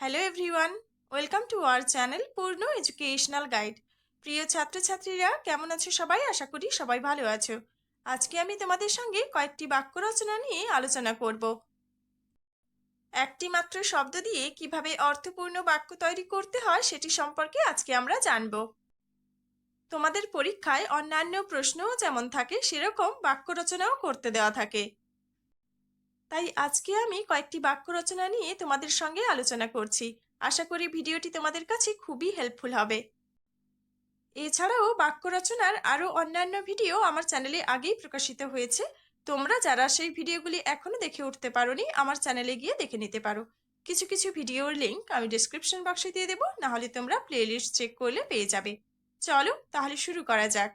Hello everyone welcome to our channel পূর্ণ educational guide প্রিয় ছাত্রছাত্রীরা কেমন আছো সবাই? আশা করি সবাই ভালো আছো। আজকে আমি তোমাদের সঙ্গে কয়েকটি বাক্য রচনা নিয়ে আলোচনা করব। একটি মাত্র শব্দ দিয়ে কীভাবে অর্থপূর্ণ বাক্য তৈরি করতে হয় সেটি সম্পর্কে আজকে আমরা জানব। তোমাদের পরীক্ষায় অন্যান্য প্রশ্নও যেমন থাকে, সেরকম বাক্য রচনাও করতে দেওয়া থাকে। তাই আজকে আমি কয়েকটি বাক্য রচনা নিয়ে তোমাদের সঙ্গে আলোচনা করছি। আশা করি ভিডিওটি তোমাদের কাছে খুবই হেল্পফুল হবে। এছাড়াও বাক্য রচনার আরও অন্যান্য ভিডিও আমার চ্যানেলে আগেই প্রকাশিত হয়েছে। তোমরা যারা সেই ভিডিওগুলি এখনও দেখে উঠতে পারোনি, আমার চ্যানেলে গিয়ে দেখে নিতে পারো। কিছু কিছু ভিডিওর লিঙ্ক আমি ডিসক্রিপশন বক্সে দিয়ে দেবো, নাহলে তোমরা প্লেলিস্ট চেক করলে পেয়ে যাবে। চলো তাহলে শুরু করা যাক।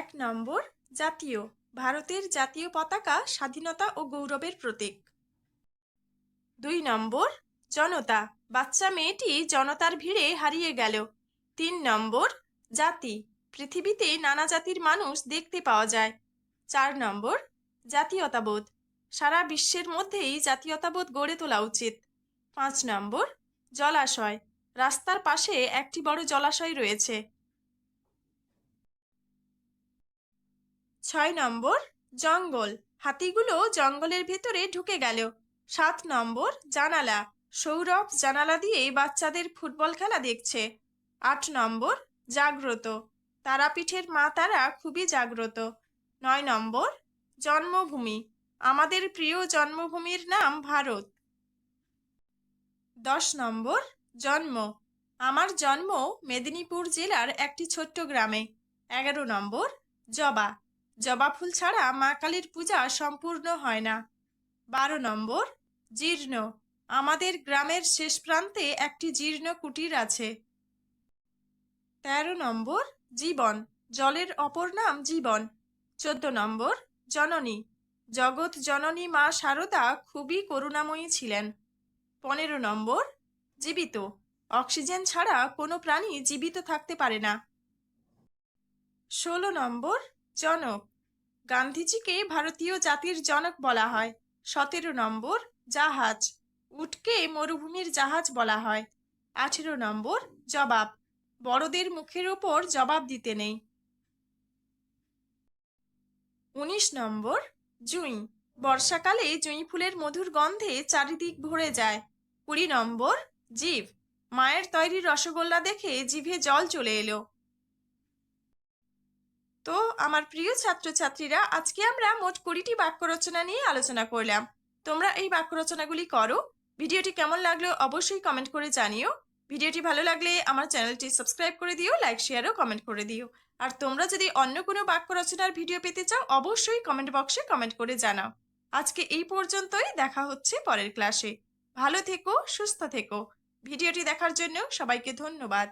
এক নম্বর, জাতীয়। ভারতের জাতীয় পতাকা স্বাধীনতা ও গৌরবের প্রতীক। দুই নম্বর, জনতা। বাচ্চা মেয়েটি জনতার ভিড়ে হারিয়ে গেল। তিন নম্বর, জাতি। পৃথিবীতে নানা জাতির মানুষ দেখতে পাওয়া যায়। চার নম্বর, জাতীয়তাবোধ। সারা বিশ্বের মধ্যেই জাতীয়তাবোধ গড়ে তোলা উচিত। পাঁচ নম্বর, জলাশয়। রাস্তার পাশে একটি বড় জলাশয় রয়েছে। ছয় নম্বর, জঙ্গল। হাতিগুলো জঙ্গলের ভেতরে ঢুকে গেল। সাত নম্বর, জানালা। সৌরভ জানালা দিয়ে বাচ্চাদের ফুটবল খেলা দেখছে। আট নম্বর, জাগ্রত। তারাপীঠের মা তারা খুবই জাগ্রত। নয় নম্বর, জন্মভূমি। আমাদের প্রিয় জন্মভূমির নাম ভারত। দশ নম্বর, জন্ম। আমার জন্ম মেদিনীপুর জেলার একটি ছোট্ট গ্রামে। এগারো নম্বর, জবা। জবা ফুল ছাড়া মা কালীর পূজা সম্পূর্ণ হয় না। বারো নম্বর, জীর্ণ। আমাদের গ্রামের শেষ প্রান্তে একটি জীর্ণ কুটির আছে। তেরো নম্বর, জীবন। জলের অপর নাম জীবন। চোদ্দ নম্বর, জননী। জগৎ জননী মা শারদা খুবই করুণাময়ী ছিলেন। পনেরো নম্বর, জীবিত। অক্সিজেন ছাড়া কোনো প্রাণী জীবিত থাকতে পারে না। ষোলো নম্বর জনক। গান্ধীজিকে ভারতীয় জাতির জনক বলা হয়। সতেরো নম্বর জাহাজ। উটকে মরুভূমির জাহাজ বলা হয়। আঠেরো নম্বর জবাব। বড়দের মুখের ওপর জবাব দিতে নেই। উনিশ নম্বর জুঁই। বর্ষাকালে জুঁই ফুলের মধুর গন্ধে চারিদিক ভরে যায়। কুড়ি নম্বর জিভ মায়ের তৈরি রসগোল্লা দেখে জিভে জল চলে এলো। তো আমার প্রিয় ছাত্রছাত্রীরা, আজকে আমরা মোট কুড়িটি বাক্য রচনা নিয়ে আলোচনা করলাম। তোমরা এই বাক্য রচনাগুলি করো। ভিডিওটি কেমন লাগল অবশ্যই কমেন্ট করে জানিও। ভিডিওটি ভালো লাগলে আমার চ্যানেলটি সাবস্ক্রাইব করে দিও, লাইক শেয়ারও কমেন্ট করে দিও। আর তোমরা যদি অন্য কোনো বাক্য রচনার ভিডিও পেতে চাও, অবশ্যই কমেন্ট বক্সে কমেন্ট করে জানাও। আজকে এই পর্যন্তই, দেখা হচ্ছে পরের ক্লাসে। ভালো থেকো, সুস্থ থেকো। ভিডিওটি দেখার জন্য সবাইকে ধন্যবাদ।